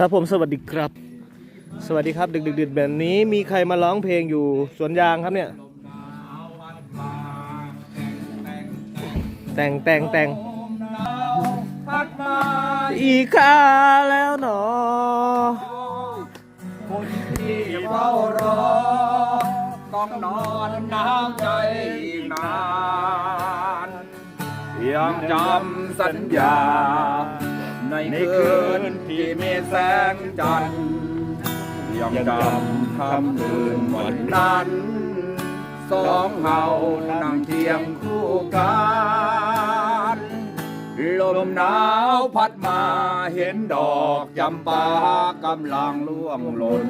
ครับผมสวัสดีครับ สวัสดีครับ ดึกดึกดื่นแบบนี้มีใครมาร้องเพลงอยู่สวนยางครับเนี่ย แต่งแต่งแต่งอีกคาแล้วหนอคนที่เฝ้ารอต้องนอนน้ำใจอีกนานยังจำสัญญาในคืน มีแสงจันทร์ยังจำคำคืนวันนั้น สองเฮานั่งเทียงคู่กันลมหนาวพัดมาเห็นดอกจำปากำลังล่วงหล่น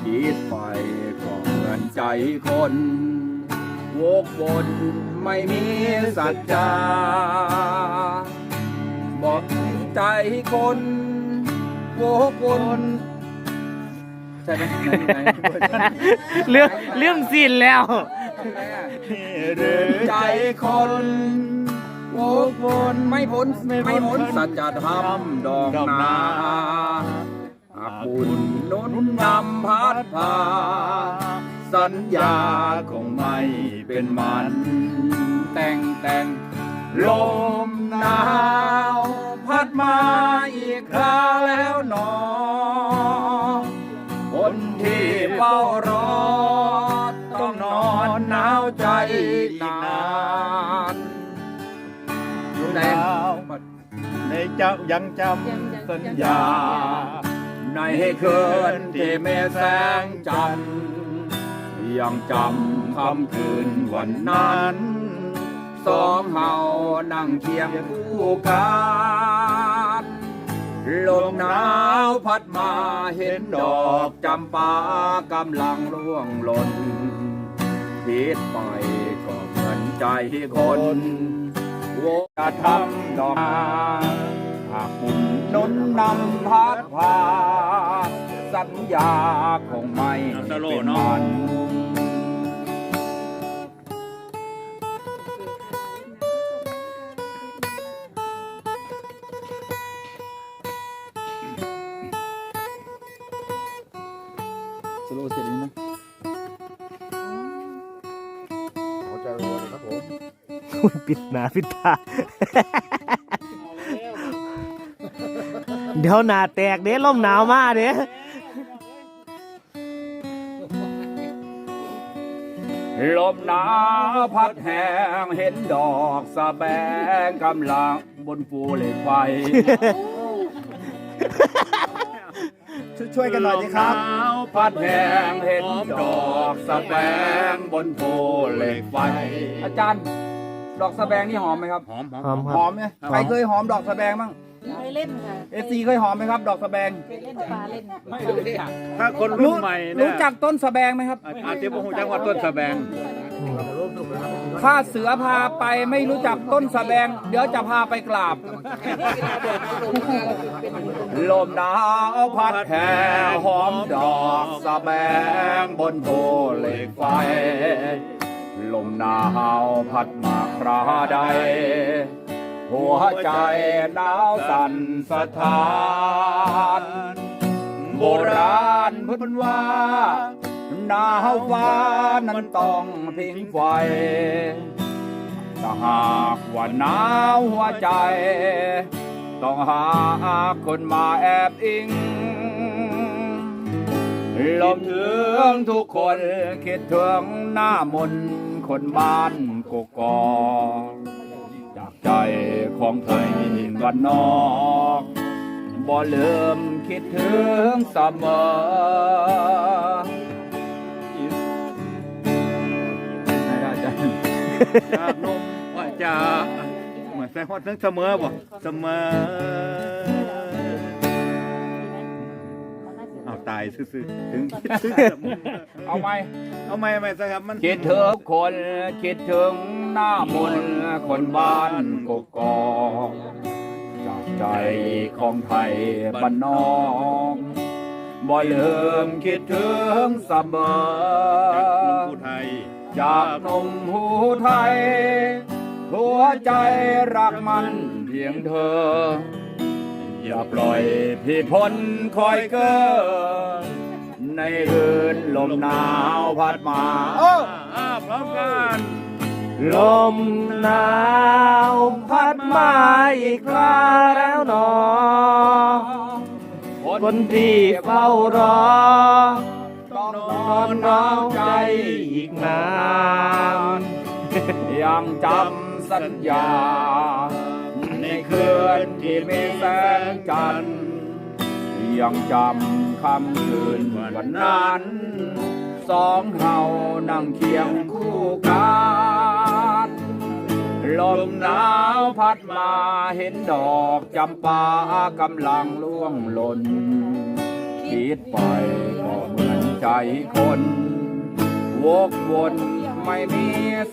คิดไปก็เหมือนใจคนวกวนไม่มีสัจจาบอก ใจคนโวกวนใช่ไหมไหนไหนเรื่องเรื่องสิ้นแล้วหรือใจคนโวกวนไม่พ้นไม่พ้นสัจธรรมดอกนาหากบุญหนุนนำพัดพา สัญญาคงไม่เป็นมัน แต่งแต่งลมหนาว พัดมาอีกคราแล้วหนอ คนที่เฝ้ารอ ต้องนอนหนาวใจนานอยู่ในในเจ้ายังจำสัญญา ในคืนที่มีแสงจันทร์ยังจำคำคืนวันนั้น สองเฮานั่งเคียงคู่กัน ลมหนาวพัดมาเห็นดอกจำปากำลังร่วงหล่นคิดไปก็เหมือนใจคนโวจะทำดอกนาหากบุญหนุนนำพัดพาสัญญาคงไม่เป็นมัน โลเสร็จแล้วนะหัวใจรัวเลยครับผมปิดหนาปิดตา เดี๋ยวหนาแตกเด้ลมหนาวมาเด้ลมหนาวพัดแหงเห็นดอกสะแบงกำลังบนภูเหล็กไฟ ช่วยๆกันหน่อยสิครับลมหนาวพัดแหงเห็นดอกสะแบงบนภูเหล็กไฟ อาจารย์ ดอกสะแบงนี่หอมไหมครับ หอมหอมหอมคหรับอมไหมใครเคยหอมดอกสะแบงบ้างเคยเล่นค่ะเอซีเคยหอมไหมครับ ดอกสะแบงเคยเล่นปลาเล่นไม่รู้จักถ้าคนรุ่นใหม่เนี่ยรู้จักต้นสะแบงไหมครับอาจจะบ่ฮู้จักว่าต้นสะแบง ถ้าเสือพาไปไม่รู้จักต้นสะแบง เดี๋ยวจะพาไปกราบ ลมหนาวพัดแผ่หอมดอกสะแบงบนภูเหล็กไฟ ลมหนาวพัดมาคราใด หัวใจหนาวสั่นสะท้าน โบราณพูดว่า หนาวฟ้านั้นต้องพิงไฟถ้าหากว่าหนาวหัวใจ ต้องหาคนมาแอบอิงลมถึงทุกคนคิดถึงหน้ามนคนบ้านกกอกจากใจของไทยวันนอกบ่ลืมคิดถึงเสมอ จากนมว่าจะเหมือนแสดงว่าทั้งเสมอบ่เสมอเอาตายซื่อๆถึงคิดถึงเสมอเอาไหมเอาไม่ไม่ซะครับมันคิดถึงคนคิดถึงหน้ามนต์คนบ้านกกอกจากใจของไทยบ้านนอกบ่ลืมคิดถึงเสมอ จากลุงผู้ไทย จากหนุ่มหูไทย หัวใจรักมันเพียงเธอ อย่าปล่อยพี่พ้นคอยเกินในคืนลมหนาวพัดมาอ่าพร้อมกันลมหนาวพัดมาอีกคราแล้วหนอ คนที่เฝ้ารอ ต้องนอนหนาร้าวใจอี นานยังจำสัญญา ในคืนที่มีแสงจันทร์ยังจำคำคืนวันนั้น สองเรานั่งเคียงคู่กันลมหนาวพัดมาเห็นดอกจำปากำลังล่วงหล่นคิดไปก็เหมือนใจคน วกวนไม่มี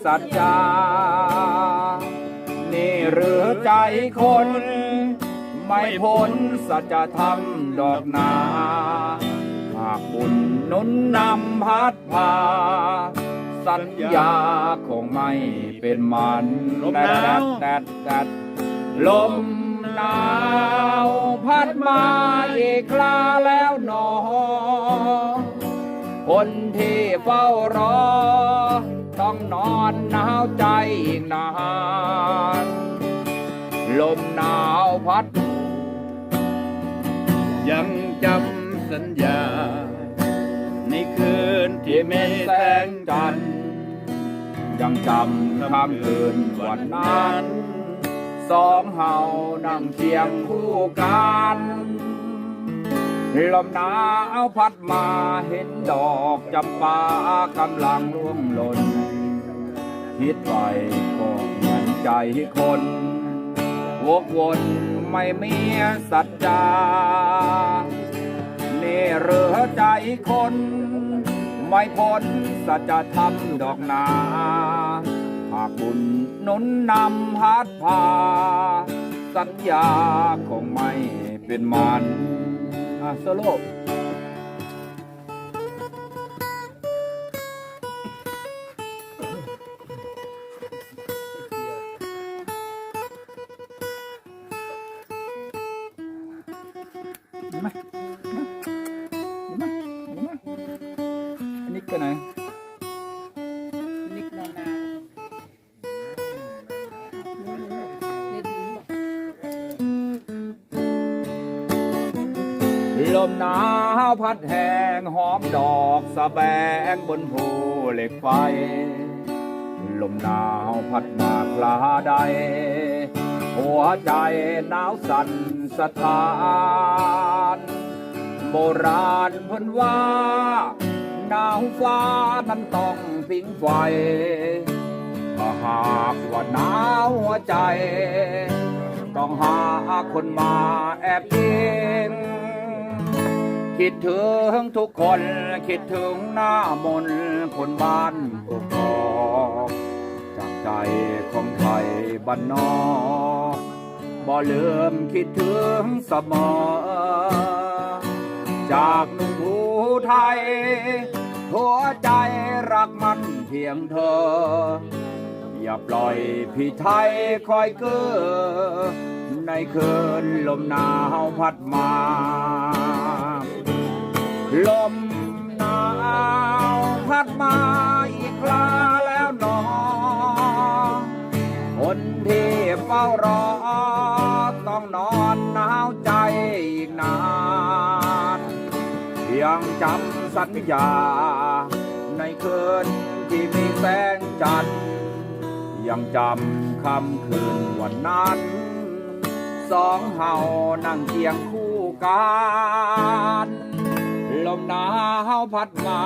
สัจจา นี่หรือใจคน ไม่พ้นสัจธรรมดอกนา หากบุญหนุนนำพัดพา สัญญาคงไม่เป็นมันลมหนาวแดดแดดลมหนาวพัดมาอีกคราแล้วหนอ คนที่เฝ้ารอ ต้องนอนหนาวใจอีกนาน ลมหนาวพัด ยังจำสัญญา ในคืนที่มีแสงงจันทร์ยังจำคำคืนวันนั้น สองเฮานั่งเคียงคู่กัน ลมหนาวพัดมาเห็นดอกจำปากำลังร่วงหล่น คิดไปก็เหมือนใจคนวกวนไม่มีสัจจานี่เรือใจคน ไม่พ้นสัจธรรมดอกนา หากบุญนุนนำพัดพา สัญญาคงไม่เป็นมัน อะโซโลมหนาวพัดแหงหอมดอกสะแบงบนภูเหล็กไฟ ลมหนาวพัดมาคลาใด หัวใจหนาวสั่นสะท้านโบราณเพิ่นว่าหนาวฟ้านั้นต้องพิงไฟถ้าหากว่าหนาวหัวใจ ต้องหาคนมาแอบยิง คิดถึงทุกคนคิดถึงหน้ามนต์คนบ้านกกอกจากใจของไทยบ้านนอกบ่ลืมคิดถึงเสมอ จากหนุ่มผู้ไทย หัวใจรักมันเพียงเธอ อย่าปล่อยพี่ไทยคอยเกือในคืนลมหนาวพัดมา ลมหนาวพัดมาอีกคราแล้วหนอ คนที่เฝ้ารอ ต้องนอนหนาวใจอีกนานยังจำสัญญา ในคืนที่มีแสงจันทร์ยังจำคำคืนวันนั้น สองเฮานั่งเคียงคู่กัน พัดมา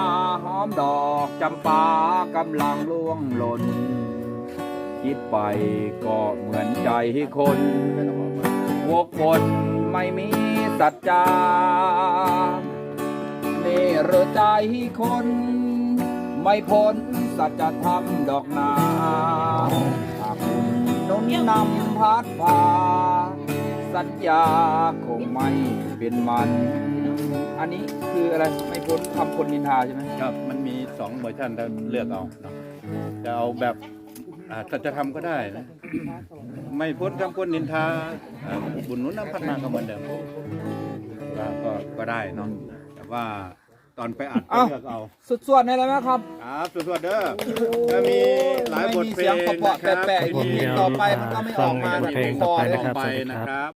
หอมดอกจำปากำลังล่วงหล่นคิดไปก็เหมือนใจคนพวกวนไม่มีสัจจานี่หรือใจคน ไม่พ้นสัจธรรมดอกนาหากคุณนุนนำพัดพาสัญญาคงไม่เป็นมัน อันนี้คืออะไรไม่พ้นคำคนนินทาใช่ไหมครับมันมีสองเวอร์ชันถ้าเลือกเอาเนาะจะเอาแบบอ่าสัจธรรมก็ได้นะไม่พ้นคำคนนินทาเอ่อบุญหนุนน้ำพัฒนาก็เหมือนเดิมก็ก็ก็ได้เนาะแต่ว่าตอนไปอัดก็เอ้าเลือกเอา สุดส่วนในแล้วนะครับครับสวัสดีเด้อก็มีหลายบทเพลงไม่มีเสียงนะครับเปาะๆแปะๆผมเดี๋ยวต่อไปมันก็ไม่ออกมาฟังเพลงต่อไปนะครับไปสวัสดีนะครับครับ